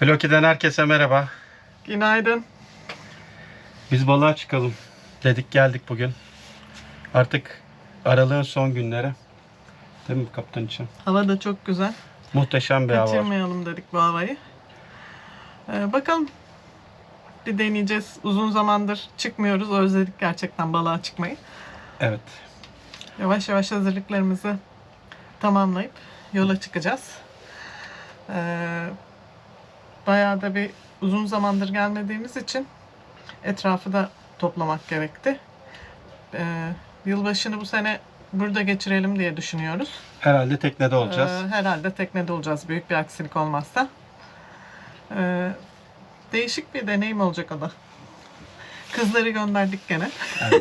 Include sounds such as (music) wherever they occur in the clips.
Floki'den herkese merhaba. Günaydın. Biz balığa çıkalım dedik geldik bugün. Artık aralığın son günleri. Değil mi kaptan için? Hava da çok güzel. Muhteşem bir hava. var. Kaçırmayalım dedik bu havayı. Ee, bakalım. Bir deneyeceğiz. Uzun zamandır çıkmıyoruz. Özledik gerçekten balığa çıkmayı. Evet. Yavaş yavaş hazırlıklarımızı tamamlayıp yola çıkacağız. Ee, bayağı da bir uzun zamandır gelmediğimiz için etrafı da toplamak gerekti. Ee, yılbaşını bu sene burada geçirelim diye düşünüyoruz. Herhalde teknede olacağız. Ee, herhalde teknede olacağız büyük bir aksilik olmazsa. Ee, değişik bir deneyim olacak o da. Kızları gönderdik gene. (laughs)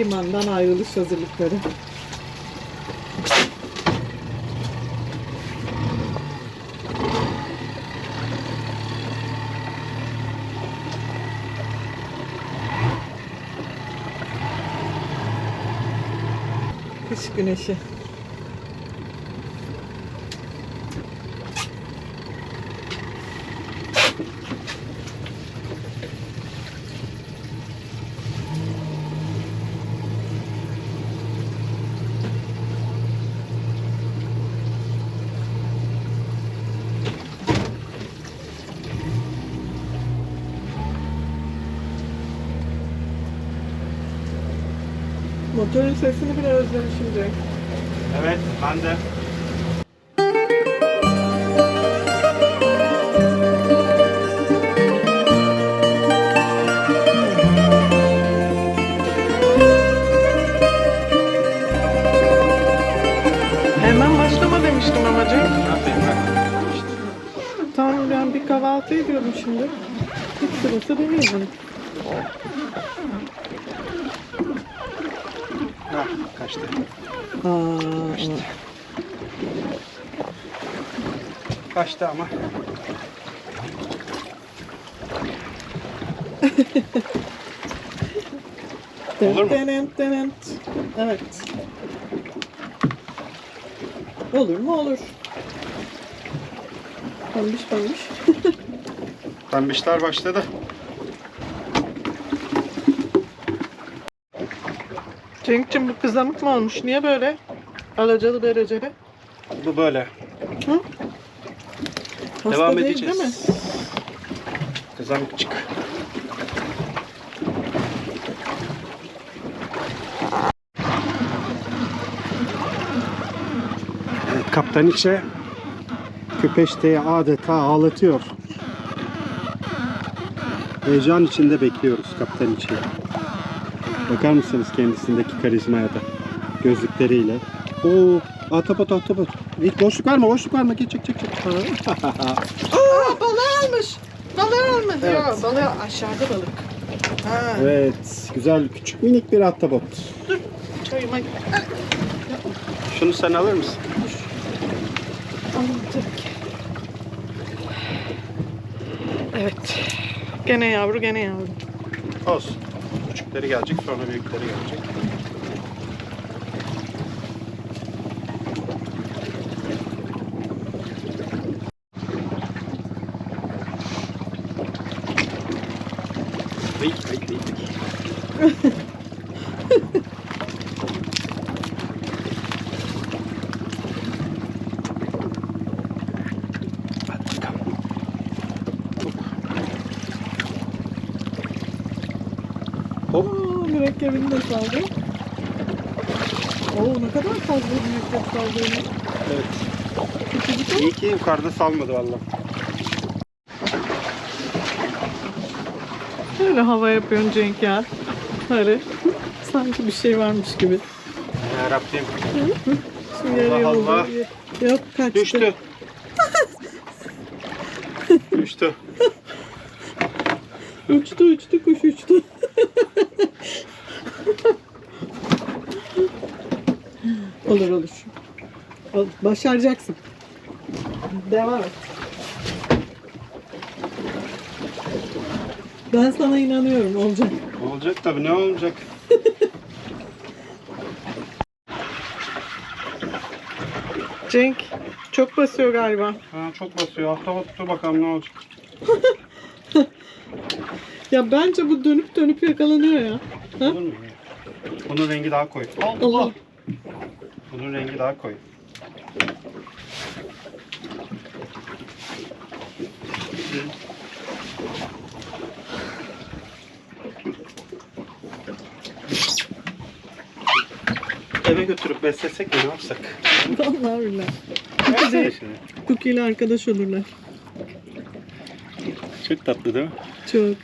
Limandan ayrılış hazırlıkları. Kış güneşi. Motorun sesini bile özlemişim Cenk. Evet ben de. Hemen başlama demiştim ama Cenk. Tamam ben bir kahvaltı ediyorum şimdi. Hiç sırası demeyeceğim. Ha, kaçtı. Aa, Kaçtı ama. (laughs) Olur mu? Evet. Olur mu? Olur. Pembiş pembiş. (laughs) Pembişler başladı. Cenk'cim bu kızamık mı olmuş? Niye böyle? Alacalı bereceli. Bu böyle. Hasta Devam değil, edeceğiz. Değil mi? Kızamıkçık. Evet, kaptan içe köpeşteyi adeta ağlatıyor. Heyecan içinde bekliyoruz kaptan içi. Bakar mısınız kendisindeki karizmaya da gözlükleriyle. Oo, ahtapot ahtapot. Hiç boşluk var mı? Boşluk var mı? Geç çek çek çek. Aa balığı almış. Balığı almış. Evet. Ya, balığı aşağıda balık. Ha, Evet, güzel küçük minik bir ahtapot. çayıma Şunu sen alır mısın? Tabii ki. Evet. Gene yavru gene yavru. Olsun. Küçükleri gelecek sonra büyükleri gelecek. Mürekkebini de saldı. Oo ne kadar fazla mürekkep saldığını. Evet. İyi ki yukarıda salmadı valla. Öyle hava yapıyorsun Cenk ya. Öyle. (laughs) Sanki bir şey varmış gibi. Ya Rabbim. Şimdi Allah Allah. Yok kaçtı. Düştü. (laughs) Düştü. Uçtu uçtu kuş uçtu. Olur olur. Ol- Başaracaksın. Devam et. Ben sana inanıyorum olacak. Olacak tabii ne olacak? (laughs) Cenk çok basıyor galiba. Ha, çok basıyor. Hafta dur bakalım ne olacak. (laughs) Ya bence bu dönüp dönüp yakalanıyor ya. Ha? Olur mu? Bunun rengi daha koyu. Allah. Bunun rengi daha koyu. Eve götürüp beslesek mi ne yapsak? Vallahi billahi. Baksana şimdi. Cookie ile arkadaş olurlar. Çok tatlı değil mi? Çok.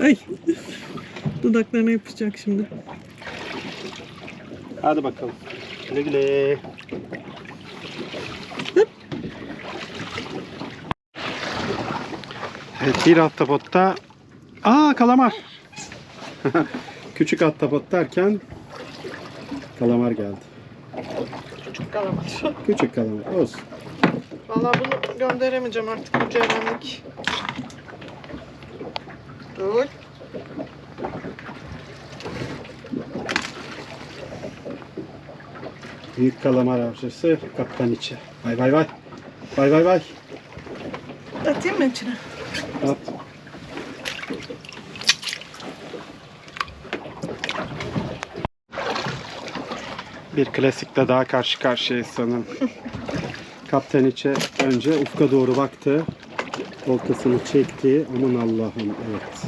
Ay. Dudaklarına yapışacak şimdi. Hadi bakalım. Güle güle. Evet bir ahtapotta Aa kalamar. (laughs) Küçük ahtapot derken kalamar geldi. Küçük kalamar. (laughs) Küçük kalamar olsun. Vallahi bunu gönderemeyeceğim artık bu cerenlik. Dur. Büyük kalamar avcısı kaptan içi. Vay vay vay. Vay vay vay. Atayım mı içine? At. Bir klasikle daha karşı karşıyayız sanırım. (laughs) Kaptan içe önce ufka doğru baktı. Oltasını çekti. Aman Allah'ım evet.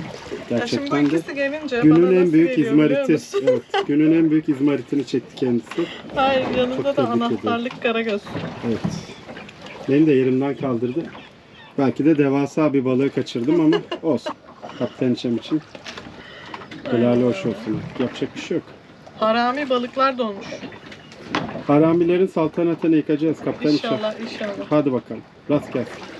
Ya şimdi Gerçekten de gelince günün en büyük izmariti. Evet, günün en büyük izmaritini çekti kendisi. Hayır yanında Çok da anahtarlık karagöz. Evet. Beni de yerimden kaldırdı. Belki de devasa bir balığı kaçırdım ama (laughs) olsun. Kaptan içem için helali hoş olsun. Yapacak bir şey yok. Harami balıklar dolmuş. Haramilerin saltanatını yıkacağız kaptan. İnşallah inşallah. Hadi bakalım. Rast gelsin.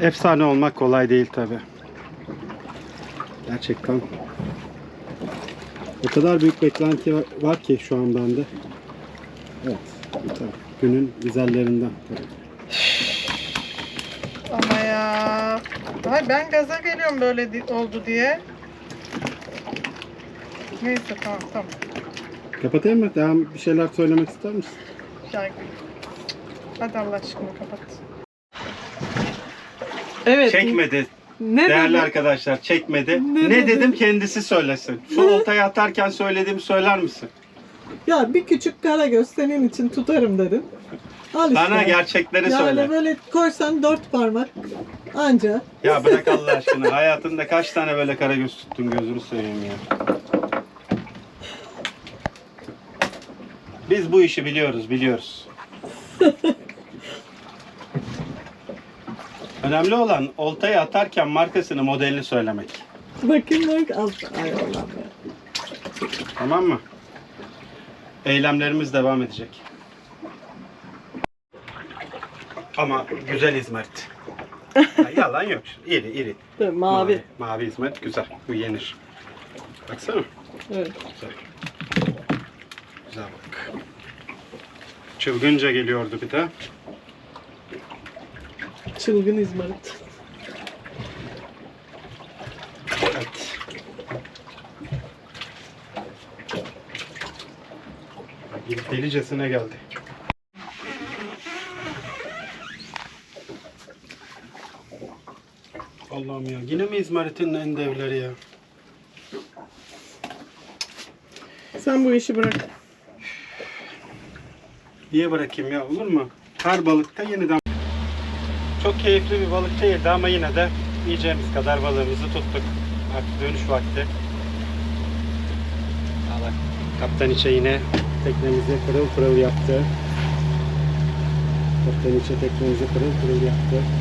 Efsane olmak kolay değil tabi. Gerçekten. O kadar büyük beklenti var- ki şu an bende. Evet. Tabii. Günün güzellerinden. Tabii. Ama ya. Hayır ben gaza geliyorum böyle oldu diye. Neyse tamam tamam. Kapatayım mı? Devam bir şeyler söylemek ister misin? Yani. Hadi Allah aşkına kapat. Evet. Çekmedi. Ne Değerli dedi? arkadaşlar çekmedi. Ne Ne, dedi? dedim kendisi söylesin. Şu oltayı atarken söylediğimi söyler misin? Ya bir küçük karagöz senin için tutarım dedin. Al işte. Bana gerçekleri yani söyle. böyle koysan dört parmak anca. Ya bırak Allah aşkına. Hayatında kaç tane böyle karagöz tuttun gözünü seveyim ya. Biz bu işi biliyoruz, biliyoruz. (laughs) Önemli olan oltayı atarken markasını, modelini söylemek. Bakayım bak. Al. Ay Allah'ım ya. Tamam mı? Eylemlerimiz devam edecek. Ama güzel İzmarit. Ya (laughs) yalan yok. İri iri. Tabii, mavi. Mavi İzmarit güzel. Bu yenir. Baksana. Evet. Güzel. Güzel bak. Çılgınca geliyordu bir de. Çılgın izmarit. Evet. Delicesine geldi. Allah'ım ya. Yine mi İzmarit'in en devleri ya? Sen bu işi bırak. Niye bırakayım ya olur mu? Her balıkta yeniden. Çok keyifli bir balık değildi ama yine de yiyeceğimiz kadar balığımızı tuttuk. Artık dönüş vakti. Allah. Kaptan içe yine teknemizi pırıl pırıl yaptı. Kaptan içe teknemizi pırıl pırıl yaptı.